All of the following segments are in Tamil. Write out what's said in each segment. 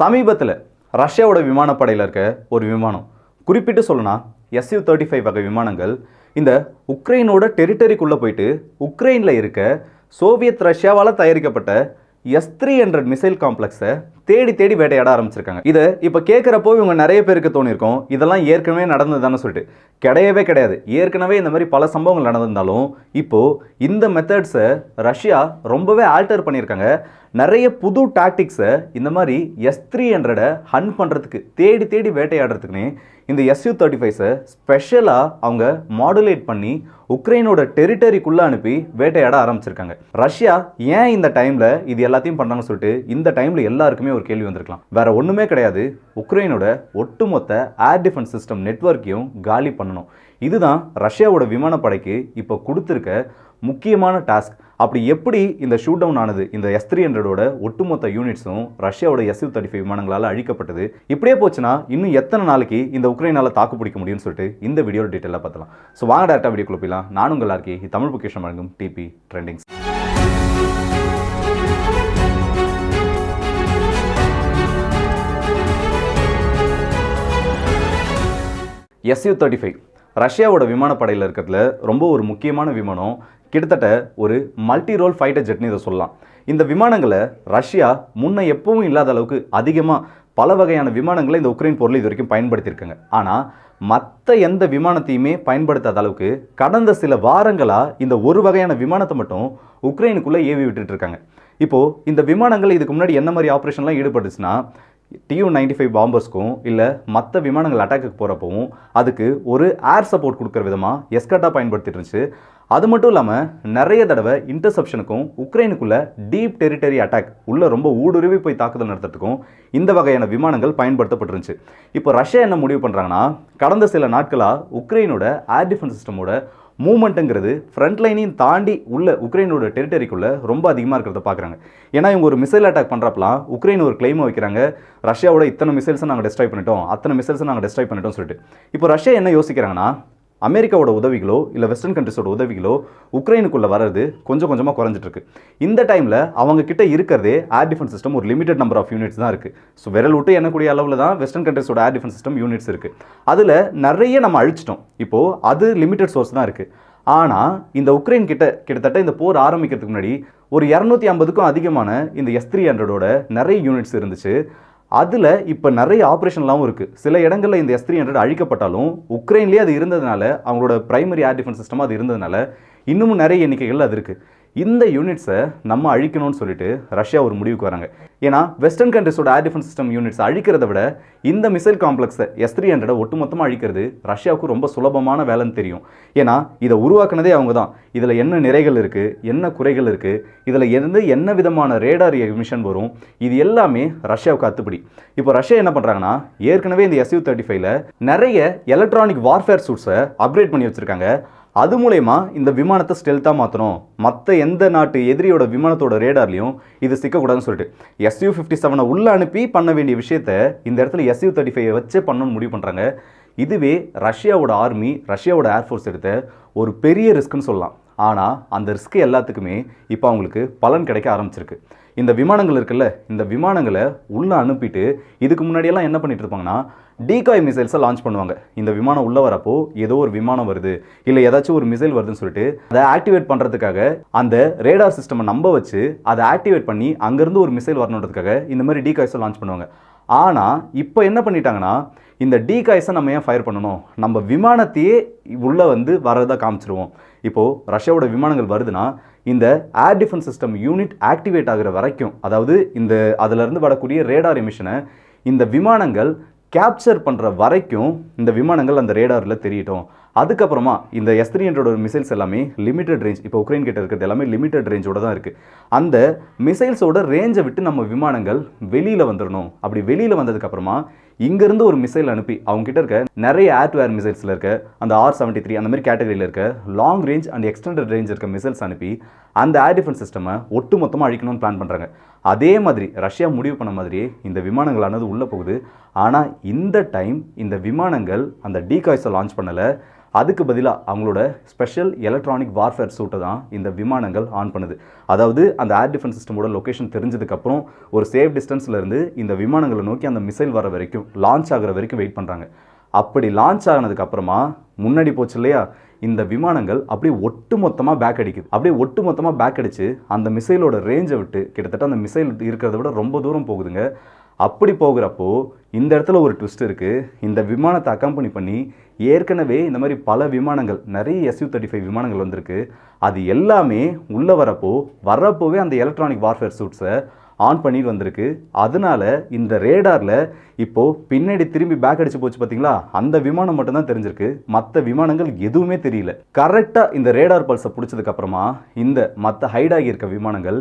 சமீபத்தில் ரஷ்யாவோட விமானப்படையில் இருக்க ஒரு விமானம். குறிப்பிட்டு சொல்லணும்னா எஸ்யூ தேர்ட்டி ஃபைவ் வகை விமானங்கள் இந்த உக்ரைனோட டெரிட்டரிக்குள்ளே போயிட்டு உக்ரைனில் இருக்க சோவியத் ரஷ்யாவால் தயாரிக்கப்பட்ட எஸ் த்ரீ ஹண்ட்ரட் மிசைல் காம்ப்ளெக்ஸை தேடி தேடி வேட்டையாட ஆரம்பிச்சிருக்காங்க. இதை இப்போ கேட்குறப்போ இவங்க நிறைய பேருக்கு தோணியிருக்கும் இதெல்லாம் ஏற்கனவே நடந்ததுதானே சொல்லிட்டு. கிடையவே கிடையாது. ஏற்கனவே இந்த மாதிரி பல சம்பவங்கள் நடந்திருந்தாலும் இப்போது இந்த மெத்தட்ஸை ரஷ்யா ரொம்பவே ஆல்டர் பண்ணியிருக்காங்க. நிறைய புது டாக்டிக்ஸை இந்த மாதிரி எஸ் த்ரீ ஹண்ட்ரடை ஹன் பண்ணுறதுக்கு தேடி தேடி வேட்டையாடுறதுக்குன்னு இந்த எஸ்யூ தேர்ட்டி ஃபைவ்ஸை ஸ்பெஷலாக அவங்க மாடுலேட் பண்ணி உக்ரைனோட டெரிட்டரிக்குள்ளே அனுப்பி வேட்டையாட ஆரம்பிச்சிருக்காங்க. ரஷ்யா ஏன் இந்த டைமில் இது எல்லாத்தையும் பண்ணுறாங்கன்னு சொல்லிட்டு இந்த டைமில் எல்லாருக்குமே ஒரு கேள்வி வந்திருக்கலாம். வேற ஒன்றுமே கிடையாது. உக்ரைனோட ஒட்டுமொத்த ஏர் டிஃபென்ஸ் சிஸ்டம் நெட்வொர்க்கையும் காலி பண்ணணும். இதுதான் ரஷ்யாவோட விமானப்படைக்கு இப்போ கொடுத்துருக்க முக்கியமான டாஸ்க் அப்படி எப்படி இந்த ஷூட் டவுன் ஆனது இந்த எஸ் த்ரீ ஹண்ட்ரடோட ஒட்டுமொத்த யூனிட்ஸும் ரஷ்யாவோட எஸ்யூ தேர்ட்டி ஃபைவ் விமானங்களால் அழிக்கப்பட்டது? இப்படியே போச்சுன்னா இன்னும் எத்தனை நாளைக்கு இந்த உக்ரைனால் தாக்கு பிடிக்க முடியும்னு சொல்லிட்டு இந்த வீடியோ டீட்டெயிலாக பார்த்தலாம் ஸோ வாங்க டேரக்டாக வீடியோ குழப்பிலாம் நான் உங்கள் இருக்கே தமிழ் பொக்கிஷம் வழங்கும் DP trendings SU thirty five. ரஷ்யாவோட விமானப்படையில் இருக்கிறதுல ரொம்ப ஒரு முக்கியமான விமானம் கிட்டத்தட்ட ஒரு மல்டி ரோல் ஃபைட்டர் ஜெட்னு இதை சொல்லலாம். இந்த விமானங்களை ரஷ்யா முன்ன எப்பவும் இல்லாத அளவுக்கு அதிகமாக பல வகையான விமானங்களை இந்த உக்ரைன் போரில் இது வரைக்கும் பயன்படுத்தியிருக்காங்க. ஆனால் மற்ற எந்த விமானத்தையுமே பயன்படுத்தாத அளவுக்கு கடந்த சில வாரங்களாக இந்த ஒரு வகையான விமானத்தை மட்டும் உக்ரைனுக்குள்ளே ஏவி விட்டுட்டு இருக்காங்க. இப்போது இந்த விமானங்கள் இதுக்கு முன்னாடி என்ன மாதிரி ஆப்ரேஷன்லாம் ஈடுபட்டுச்சுன்னா டியூ நைன்டி ஃபைவ் பாம்பர்ஸ்க்கும் இல்லை மற்ற விமானங்கள் அட்டாக்கு போகிறப்பவும் அதுக்கு ஒரு ஏர் சப்போர்ட் கொடுக்குற விதமாக எஸ்கட்டாக பயன்படுத்திட்டு இருந்துச்சு. அது மட்டும் இல்லாமல் நிறைய தடவை இன்டர்செப்ஷனுக்கும் உக்ரைனுக்குள்ள டீப் டெரிட்டரி அட்டாக் உள்ளே ரொம்ப ஊடுருவி போய் தாக்குதல் நடத்துறதுக்கும் இந்த வகையான விமானங்கள் பயன்படுத்தப்பட்டுருந்துச்சு இப்போ ரஷ்யா என்ன முடிவு பண்ணுறாங்கன்னா கடந்த சில நாட்களாக உக்ரைனோட ஏர் டிஃபென்ஸ் சிஸ்டமோட மூமெண்ட்டுங்கிறது ஃப்ரண்ட் லைனையும் தாண்டி உள்ள உக்ரைனோட டெரிட்டரிக்குள்ளே ரொம்ப அதிகமாக இருக்கிறத பார்க்குறாங்க ஏன்னா இவங்க ஒரு மிசைல் அட்டாக் பண்ணுறப்பலாம் உக்ரைன் ஒரு கிளைமை வைக்கிறாங்க. ரஷ்யாவோட இத்தனை மிசைல்ஸை நாங்கள் டெஸ்ட்ராய் பண்ணிட்டோம். அத்தனை மிசைல்ஸை நாங்கள் டெஸ்ட்ராய் பண்ணிட்டோம் சொல்லிட்டு. இப்போ ரஷ்யா என்ன யோசிக்கிறாங்கன்னா அமெரிக்காவோட உதவிகளோ இல்லை வெஸ்டர்ன் கண்ட்ரிஸோட உதவிகளோ உக்ரைனுக்குள்ளே வர்றது கொஞ்சம் கொஞ்சமாக குறைஞ்சிட்ருக்கு இந்த டைமில் அவங்க கிட்ட இருக்கிறதே ஏர் டிஃபென்ஸ் சிஸ்டம் ஒரு லிமிடெட் நம்பர் ஆஃப் யூனிட்ஸ் தான் இருக்குது ஸோ விரல் விட்டு எண்ணக்கூடிய அளவில் தான் வெஸ்டர்ன் கண்ட்ரிஸோட ஏர் டிஃபென்ஸ் சிஸ்டம் யூனிட்ஸ் இருக்குது அதில் நிறைய நம்ம அழிச்சிட்டோம். இப்போது அது லிமிடெட் சோர்ஸ் தான் இருக்குது ஆனால் இந்த உக்ரைன் கிட்ட கிட்டத்தட்ட இந்த போர் ஆரம்பிக்கிறதுக்கு முன்னாடி ஒரு இரநூத்தி ஐம்பதுக்கும் அதிகமான இந்த எஸ் த்ரீ ஹண்ட்ரடோட நிறைய யூனிட்ஸ் இருந்துச்சு. அதில் இப்போ நிறைய ஆப்ரேஷன்லாம் இருக்குது சில இடங்களில் இந்த எஸ் த்ரீ ஹண்ட்ரட் அழிக்கப்பட்டாலும் உக்ரைன்லேயே அது இருந்ததுனால அவங்களோட பிரைமரி ஏர் டிஃபென்ஸ் சிஸ்டமாக அது இருந்ததுனால இன்னமும் நிறைய எண்ணிக்கைகள் அது இருக்குது இந்த யூனிட்ஸை நம்ம அழிக்கணும்னு சொல்லிட்டு ரஷ்யா ஒரு முடிவுக்கு வராங்க. ஏன்னா வெஸ்டர்ன் கண்ட்ரிஸோட ஏர் டிஃபென்ஸ் சிஸ்டம் யூனிட்ஸ் அழிக்கிறத விட இந்த மிசைல் காம்ப்ளெக்ஸை எஸ் த்ரீ ஹண்ட்ரட் ஒட்டுமொத்தமாக அழிக்கிறது ரஷ்யாவுக்கு ரொம்ப சுலபமான வேலைன்னு தெரியும். ஏன்னா இதை உருவாக்குனதே அவங்க தான். இதில் என்ன நிறைகள் இருக்குது என்ன குறைகள் இருக்குது இதில் இருந்து என்ன விதமான ரேடார் மிஷன் வரும் இது எல்லாமே ரஷ்யாவுக்கு அத்துப்படி. இப்போ ரஷ்யா என்ன பண்ணுறாங்கன்னா ஏற்கனவே இந்த எஸ்யூ தேர்ட்டி ஃபைவ்ல நிறைய எலக்ட்ரானிக் வார்ஃபேர் சூட்ஸை அப்கிரேட் பண்ணி வச்சுருக்காங்க. அது மூலயமா இந்த விமானத்தை ஸ்டெல்த்தாக மாற்றணும் மற்ற எந்த நாட்டு எதிரியோட விமானத்தோட ரேடார்லையும் இது சிக்கக்கூடாதுன்னு சொல்லிட்டு எஸ்யூ ஃபிஃப்டி செவனை உள்ளே அனுப்பி பண்ண வேண்டிய விஷயத்த இந்த இடத்துல எஸ்யூ தேர்ட்டி ஃபைவ் வச்சே பண்ணணும்னு முடிவு பண்ணுறாங்க இதுவே ரஷ்யாவோட ஆர்மி ரஷ்யாவோட ஏர்ஃபோர்ஸ் எடுத்த ஒரு பெரிய ரிஸ்க்குன்னு சொல்லலாம். ஆனால் அந்த ரிஸ்க் எல்லாத்துக்குமே இப்போ அவங்களுக்கு பலன் கிடைக்க ஆரம்பிச்சிருக்கு. இந்த விமானங்கள் இருக்குல்ல இந்த விமானங்களை உள்ளே அனுப்பிட்டு இதுக்கு முன்னாடியெல்லாம் என்ன பண்ணிட்டு இருப்பாங்கன்னா டிகாய் மிசைல்ஸை லான்ச் பண்ணுவாங்க. இந்த விமானம் உள்ளே வரப்போ ஏதோ ஒரு விமானம் வருது. இல்லை ஏதாச்சும் ஒரு மிசைல் வருதுன்னு சொல்லிட்டு அதை ஆக்டிவேட் பண்ணுறதுக்காக அந்த ரேடார் சிஸ்டமை நம்ப வச்சு அதை ஆக்டிவேட் பண்ணி அங்கேருந்து ஒரு மிசைல் வரணுன்றதுக்காக இந்த மாதிரி டிகாய்ஸை லான்ச் பண்ணுவாங்க. ஆனால் இப்போ என்ன பண்ணிட்டாங்கன்னா இந்த டீகாய்ஸை நம்ம ஏன் ஃபயர் பண்ணணும்? நம்ம விமானத்தையே உள்ளே வந்து வர்றதா காமிச்சிருவோம். இப்போது ரஷ்யாவோட விமானங்கள் வருதுன்னா இந்த air defence system unit activate ஆகிற வரைக்கும் அதாவது இந்த அதிலிருந்து வரக்கூடிய ரேடார் எமிஷனை இந்த விமானங்கள் கேப்சர் பண்ணுற வரைக்கும் இந்த விமானங்கள் அந்த ரேடாரில் தெரியட்டும். அதுக்கப்புறமா இந்த எஸ் த்ரீ ஹண்ட்ரடோட மிசைல்ஸ் எல்லாமே லிமிட்டட் ரேஞ்ச் இப்போ உக்ரைன் கிட்ட இருக்கிறது எல்லாமே லிமிட்டட் ரேஞ்சோட தான் இருக்குது அந்த மிசைல்ஸோட ரேஞ்சை விட்டு நம்ம விமானங்கள் வெளியில் வந்துடணும் அப்படி வெளியில் வந்ததுக்கப்புறமா இங்கேருந்து ஒரு மிசைல் அனுப்பி அவங்க கிட்ட இருக்க நிறைய ஏர் ஏர் மிசைல்ஸில் இருக்க அந்த ஆர் செவன்ட்டி த்ரீ அந்த மாதிரி கேட்டகரியில் இருக்க long range and extended range இருக்க மிசைல்ஸ் அனுப்பி அந்த ஏர் டிஃபென்ஸ் சிஸ்டமை ஒட்டு மொத்தமாக அழிக்கணும்னு பிளான் பண்ணுறாங்க அதே மாதிரி ரஷ்யா முடிவு பண்ண மாதிரியே இந்த விமானங்களானது உள்ளே போகுது. ஆனால் இந்த டைம் இந்த விமானங்கள் அந்த டீகாய்ஸை லான்ச் பண்ணலை. அதுக்கு பதிலாக அவங்களோட ஸ்பெஷல் எலக்ட்ரானிக் வார்ஃபேர் சூட்டை தான் இந்த விமானங்கள் ஆன் பண்ணுது. அதாவது அந்த ஏர் டிஃபென்ஸ் சிஸ்டமோட லொக்கேஷன் தெரிஞ்சதுக்கப்புறம் ஒரு சேஃப் டிஸ்டன்ஸ்லேருந்து இந்த விமானங்களை நோக்கி அந்த மிசைல் வர வரைக்கும் லான்ச் ஆகிற வரைக்கும் வெயிட் பண்ணுறாங்க அப்படி லான்ச் ஆனதுக்கப்புறமா முன்னாடி போச்சு இல்லையா இந்த விமானங்கள் அப்படியே ஒட்டு மொத்தமாக பேக் அடிக்குது. அப்படியே ஒட்டு மொத்தமாக பேக் அடித்து அந்த மிசைலோட ரேஞ்சை விட்டு கிட்டத்தட்ட அந்த மிசைல் இருக்கிறத விட ரொம்ப தூரம் போகுதுங்க. அப்படி போகிறப்போ இந்த இடத்துல ஒரு ட்விஸ்ட் இருக்குது இந்த விமானத்தை அக்கம்பனி பண்ணி ஏற்கனவே இந்த மாதிரி பல விமானங்கள் நிறைய எஸ்யூ தேர்ட்டி ஃபைவ் விமானங்கள் வந்திருக்கு. அது எல்லாமே உள்ளே வரப்போ வர்றப்போவே அந்த எலக்ட்ரானிக் வார்ஃபேர் சூட்ஸை ஆன் பண்ணிட்டு வந்திருக்கு. அதனால இந்த ரேடாரில் இப்போது பின்னாடி திரும்பி பேக் அடிச்சு போச்சு பார்த்தீங்களா அந்த விமானம் மட்டும்தான் தெரிஞ்சிருக்கு. மற்ற விமானங்கள் எதுவுமே தெரியல. கரெக்டாக இந்த ரேடார் பல்ஸை பிடிச்சதுக்கப்புறமா இந்த மற்ற ஹைடாகி இருக்க விமானங்கள்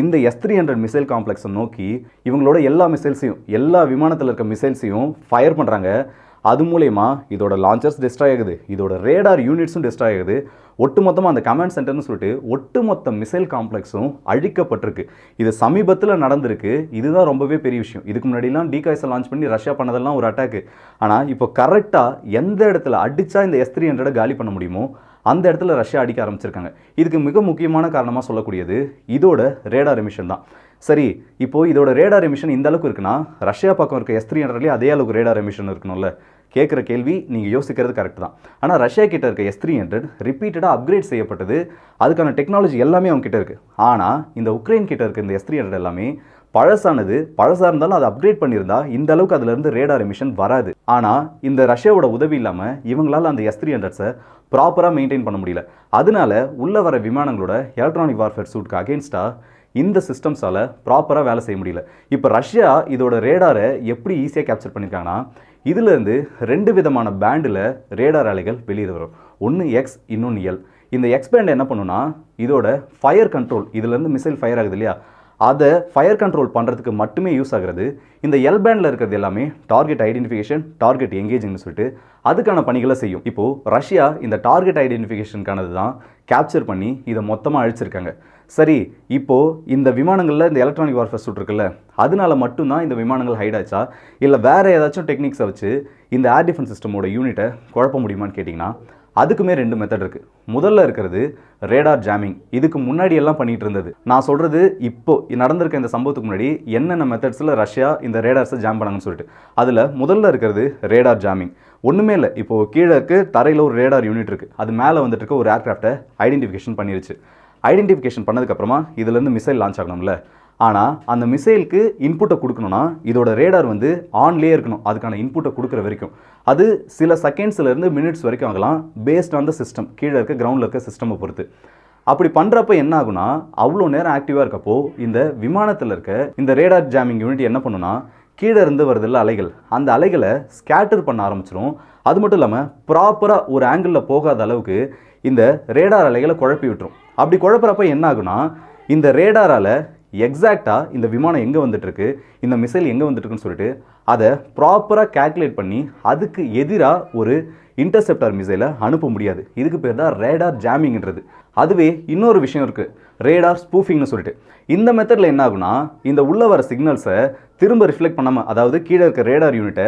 இந்த எஸ் த்ரீ ஹண்ட்ரட் மிசைல் காம்ப்ளெக்ஸை நோக்கி இவங்களோட எல்லா மிசைல்ஸையும் எல்லா விமானத்தில் இருக்க மிசைல்ஸையும் ஃபயர் பண்ணுறாங்க அது மூலயமா இதோட லான்ச்சர்ஸ் டெஸ்ட்ராய் ஆகுது. இதோட ரேடார் யூனிட்ஸும் டெஸ்ட்ராய் ஆகுது. ஒட்டுமொத்தமாக அந்த கமாண்ட் சென்டர்னு சொல்லிட்டு ஒட்டுமொத்த மிசைல் காம்ப்ளெக்ஸும் அழிக்கப்பட்டிருக்கு. இது சமீபத்தில் நடந்திருக்கு. இதுதான் ரொம்பவே பெரிய விஷயம். இதுக்கு முன்னாடிலாம் டிகாய்ஸை லான்ச் பண்ணி ரஷ்யா பண்ணதெல்லாம் ஒரு அட்டாக்கு ஆனால் இப்போ கரெக்டாக எந்த இடத்துல அடித்தா இந்த எஸ் த்ரீ ஹண்ட்ரடை காலி பண்ண முடியுமோ அந்த இடத்துல ரஷ்யா அடிக்க ஆரம்பிச்சிருக்காங்க. இதுக்கு மிக முக்கியமான காரணமாக சொல்லக்கூடியது இதோட ரேடார் எமிஷன் தான். சரி இப்போ இதோட ரேடார் எமிஷன் இந்த அளவுக்கு இருக்குன்னா ரஷ்யா பக்கம் இருக்க எஸ் த்ரீ ஹண்ட்ரட்லேயே அதே அளவுக்கு ரேடார் எமிஷன் இருக்கணும்ல? கேட்குற கேள்வி நீங்கள் யோசிக்கிறது கரெக்ட் தான். ஆனால் ரஷ்யா கிட்ட இருக்க எஸ் த்ரீ ஹண்ட்ரட் ரிப்பீட்டடாக அப்கிரேட் செய்யப்பட்டது. அதுக்கான டெக்னாலஜி எல்லாமே அவங்க கிட்ட இருக்குது ஆனால் இந்த உக்ரைன் கிட்ட இருக்க இந்த எஸ் த்ரீ ஹண்ட்ரட் எல்லாமே பழசானது. பழசாக இருந்தாலும் அதை அப்கிரேட் பண்ணியிருந்தா இந்த அளவுக்கு அதுலேருந்து ரேடார் எமிஷன் வராது. ஆனால் இந்த ரஷ்யாவோட உதவி இல்லாமல் இவங்களால் அந்த எஸ் த்ரீ ஹண்ட்ரட்ஸை ப்ராப்பராக மெயின்டைன் பண்ண முடியல. அதனால உள்ளே வர விமானங்களோட எலக்ட்ரானிக் வார்ஃபேர் சூட்க்கு அகேன்ஸ்டாக இந்த சிஸ்டம்ஸால் ப்ராப்பராக வேலை செய்ய முடியல. இப்போ ரஷ்யா இதோட ரேடாரை எப்படி ஈஸியாக கேப்சர் பண்ணியிருக்காங்கன்னா இதிலேருந்து ரெண்டு விதமான பேண்டில் ரேடார் அலைகள் வெளியே வரும். ஒன்று எக்ஸ் இன்னொன்று எல் இந்த எக்ஸ் பேண்ட் என்ன பண்ணுன்னா இதோட ஃபயர் கண்ட்ரோல் இதுலேருந்து மிசைல் ஃபயர் ஆகுது இல்லையா? அதை ஃபயர் கண்ட்ரோல் பண்ணுறதுக்கு மட்டுமே யூஸ் ஆகுறது இந்த எல் பேண்டில் இருக்கிறது எல்லாமே டார்கெட் ஐடென்டிஃபிகேஷன் டார்கெட் எங்கேஜிங்னு சொல்லிட்டு அதுக்கான பணிகளை செய்யும். இப்போது ரஷ்யா இந்த டார்கெட் ஐடென்டிஃபிகேஷனுக்கானது தான் கேப்சர் பண்ணி இதை மொத்தமாக அழிச்சிருக்காங்க. சரி இப்போது இந்த விமானங்களில் இந்த எலக்ட்ரானிக் வார்ஃபேர் சூட் இருக்குல்ல அதனால மட்டும்தான் இந்த விமானங்கள் ஹைட் ஆச்சா? இல்லை வேறு ஏதாச்சும் டெக்னிக்ஸை வச்சு இந்த ஏர் டிஃபென்ஸ் சிஸ்டமோட யூனிட்டை குழப்ப முடியுமான்னு கேட்டிங்கன்னா அதுக்குமே ரெண்டு மெத்தட் இருக்குது முதல்ல இருக்கிறது ரேடார் ஜாமிங் இதுக்கு முன்னாடி எல்லாம் பண்ணிகிட்டு இருந்தது. நான் சொல்கிறது இப்போ நடந்திருக்க இந்த சம்பவத்துக்கு முன்னாடி என்னென்ன மெத்தட்ஸில் ரஷ்யா இந்த ரேடார்ஸை ஜாம் பண்ணாங்கன்னு சொல்லிட்டு. அதில் முதல்ல இருக்கிறது ரேடார் ஜாமிங் ஒன்றுமே இல்லை. இப்போது கீழே இருக்கு தரையில் ஒரு ரேடார் யூனிட் இருக்குது அது மேலே வந்துட்டு இருக்க ஒரு ஏர்க்ராஃப்டை ஐடென்டிஃபிகேஷன் பண்ணிருச்சு. ஐடென்டிஃபிகேஷன் பண்ணதுக்கப்புறமா இதுலேருந்து மிசைல் லான்ச் ஆகணும்ல. ஆனால் அந்த மிசைலுக்கு இன்புட்டை கொடுக்கணும்னா இதோட ரேடார் வந்து ஆன்லேயே இருக்கணும். அதுக்கான இன்புட்டை கொடுக்குற வரைக்கும். அது சில செகண்ட்ஸ்லேருந்து மினிட்ஸ் வரைக்கும் ஆகலாம் பேஸ்ட் ஆன் த சிஸ்டம் கீழே இருக்க கிரவுண்டில் இருக்க சிஸ்டமை பொறுத்து. அப்படி பண்ணுறப்ப என்ன ஆகுனா அவ்வளோ நேரம் ஆக்டிவாக இருக்கப்போ இந்த விமானத்தில் இருக்க இந்த ரேடார் ஜாமிங் யூனிட் என்ன பண்ணுன்னா கீழே இருந்து வருதில்ல அலைகள். அந்த அலைகளை ஸ்கேட்டர் பண்ண ஆரம்பிச்சிடும் அது மட்டும் இல்லாமல் ப்ராப்பராக ஒரு ஆங்கிளில் போகாத அளவுக்கு இந்த ரேடார் அலைகளை குழப்பி விட்டுரும். அப்படி குழப்புறப்ப என்ன ஆகுனா இந்த ரேடாரால் எக்ஸாக்டாக இந்த விமானம் எங்கே வந்துட்டுருக்கு இந்த மிசைல் எங்கே வந்துட்டுருக்குன்னு சொல்லிட்டு அதை ப்ராப்பராக கேல்குலேட் பண்ணி அதுக்கு எதிராக ஒரு இன்டர்செப்டார் மிசைலை அனுப்ப முடியாது. இதுக்கு பேர் தான் ரேடார் ஜாமிங்ன்றது அதுவே இன்னொரு விஷயம் இருக்குது ரேடார் ஸ்பூஃபிங்னு சொல்லிட்டு. இந்த மெத்தடில் என்ன ஆகுனா இந்த உள்ள வர சிக்னல்ஸை திரும்ப ரிஃப்ளெக்ட் பண்ணாமல் அதாவது கீழே இருக்க ரேடார் யூனிட்டை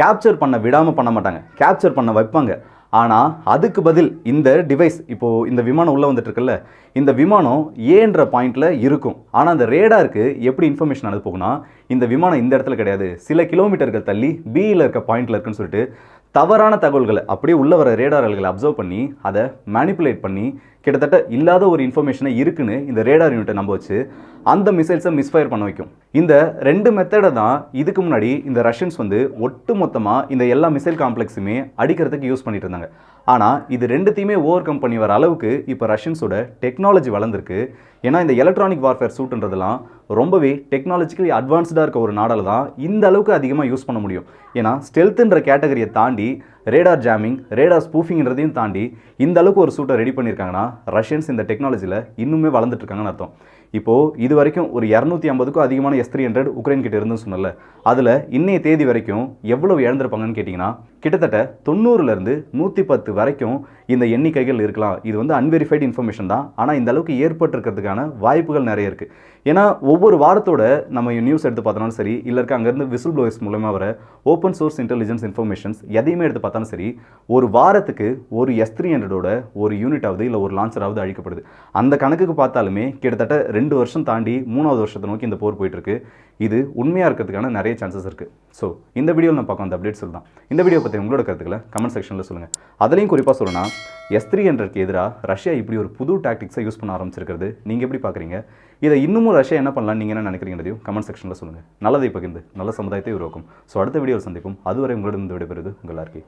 கேப்சர் பண்ண விடாமல் பண்ண மாட்டாங்க. கேப்சர் பண்ண வைப்பாங்க. ஆனால் அதுக்கு பதில் இந்த டிவைஸ் இப்போது இந்த விமானம் உள்ளே வந்துட்டுருக்குல்ல இந்த விமானம் ஏன்ற பாயிண்டில் இருக்கும். ஆனால் அந்த ரேடாருக்கு எப்படி இன்ஃபர்மேஷன் அனுப்ப இந்த விமானம் இந்த இடத்துல கிடையாது. சில கிலோமீட்டர்கள் தள்ளி பியில் இருக்க பாயிண்டில் இருக்குன்னு சொல்லிட்டு தவறான தகவல்களை அப்படியே உள்ள வர ரேடார்களை அப்சர்வ் பண்ணி அதை மேனிப்புலேட் பண்ணி கிட்டத்தட்ட இல்லாத ஒரு இன்ஃபர்மேஷனை இருக்குன்னு இந்த ரேடார் யூனிட்டை நம்ப வச்சு அந்த மிசைல்ஸை மிஸ்ஃபயர் பண்ண வைக்கும். இந்த ரெண்டு மெத்தடை தான் இதுக்கு முன்னாடி இந்த ரஷ்யன்ஸ் வந்து ஒட்டு மொத்தமாக இந்த எல்லா மிசைல் காம்ப்ளெக்ஸுமே அடிக்கிறதுக்கு யூஸ் பண்ணிட்டு இருந்தாங்க. ஆனால் இது ரெண்டுத்தையுமே ஓவர் கம் பண்ணி வர அளவுக்கு இப்போ ரஷ்யன்ஸோட டெக்னாலஜி வளர்ந்துருக்கு. ஏன்னா இந்த எலக்ட்ரானிக் வார்ஃபேர் சூட்டுன்றதெல்லாம் ரொம்பவே டெக்னாலஜிக்கலி அட்வான்ஸ்டாக இருக்க ஒரு நாடால் தான் இந்த அளவுக்கு அதிகமாக யூஸ் பண்ண முடியும். ஏன்னா ஸ்டெல்த்துன்ற கேட்டகரியை தாண்டி ரேடார் ஜாமிங் ரேடார் ஸ்பூஃபிங்கிறதையும் தாண்டி இந்த அளவுக்கு ஒரு சூட்டை ரெடி பண்ணியிருக்காங்கன்னா ரஷ்யன்ஸ் இந்த டெக்னாலஜியில் இன்னுமே வளர்ந்துட்டு இருக்காங்கன்னு அர்த்தம். இப்போது இது வரைக்கும் ஒரு இரநூத்தி ஐம்பதுக்கும் அதிகமான எஸ் த்ரீ ஹண்ட்ரட் உக்ரைன் கிட்ட இருந்துன்னு சொன்னல அதில் இன்னைய தேதி வரைக்கும் எவ்வளவு இழந்திருப்பாங்கன்னு கேட்டிங்கன்னா கிட்டத்தட்ட தொண்ணூறுலேருந்து நூற்றி பத்து வரைக்கும் இந்த எண்ணிக்கைகள் இருக்கலாம். இது வந்து அன்வெரிஃபைடு இன்ஃபர்மேஷன் தான். ஆனால் இந்த அளவுக்கு ஏற்பட்டிருக்கிறதுக்கான வாய்ப்புகள் நிறைய இருக்குது ஏன்னா ஒவ்வொரு வாரத்தோட நம்ம நியூஸ் எடுத்து பார்த்தாலும் சரி இல்லை இருக்க அங்கேருந்து விசில் ப்ளோயர்ஸ் மூலமாக வர ஓப்பன் சோர்ஸ் இன்டெலிஜென்ஸ் இன்ஃபர்மேஷன்ஸ் எதையுமே எடுத்து பார்த்தாலும் சரி ஒரு வாரத்துக்கு ஒரு எஸ் த்ரீ ஹண்ட்ரடோட ஒரு யூனிட் ஆகுது இல்லை ஒரு லான்ச்சராவது அழிக்கப்படுது. அந்த கணக்குக்கு பார்த்தாலுமே கிட்டத்தட்ட ரெண்டு ரெண்டு வருஷம் தாண்டி மூணாவது வருஷத்தை நோக்கி இந்த போர் போயிட்டு இருக்கு. இது உண்மையாக இருக்கிறதுக்கான நிறைய சான்சஸ் இருக்குது ஸோ இந்த வீடியோவில் நான் பார்க்க அந்த அப்டேட்ஸ் தான் இந்த வீடியோ பற்றி உங்களோட கருத்துக்களை கமெண்ட் செக்ஷனில் சொல்லுங்கள் அதுலேயும் குறிப்பாக சொல்லணும்னா எஸ் த்ரீ ஹண்ட்ரட்க்கு எதிராக ரஷ்யா இப்படி ஒரு புது டாக்டிக்ஸை யூஸ் பண்ண ஆரம்பிச்சிருக்கிறது நீங்கள் எப்படி பார்க்குறீங்க? இதை இன்னமும் ரஷ்யா என்ன பண்ணலாம் நீங்கள் என்ன நினைக்கிறீங்கிறதையும் கமெண்ட் செக்ஷனில் சொல்லுங்கள் நல்லதை பகிர்ந்து நல்ல சமுதாயத்தை உருவாக்கும். ஸோ அடுத்த வீடியோவில் சந்திப்போம். அதுவரை உங்களிடம் விடைபெறுது உங்கள் எல்லாருக்கே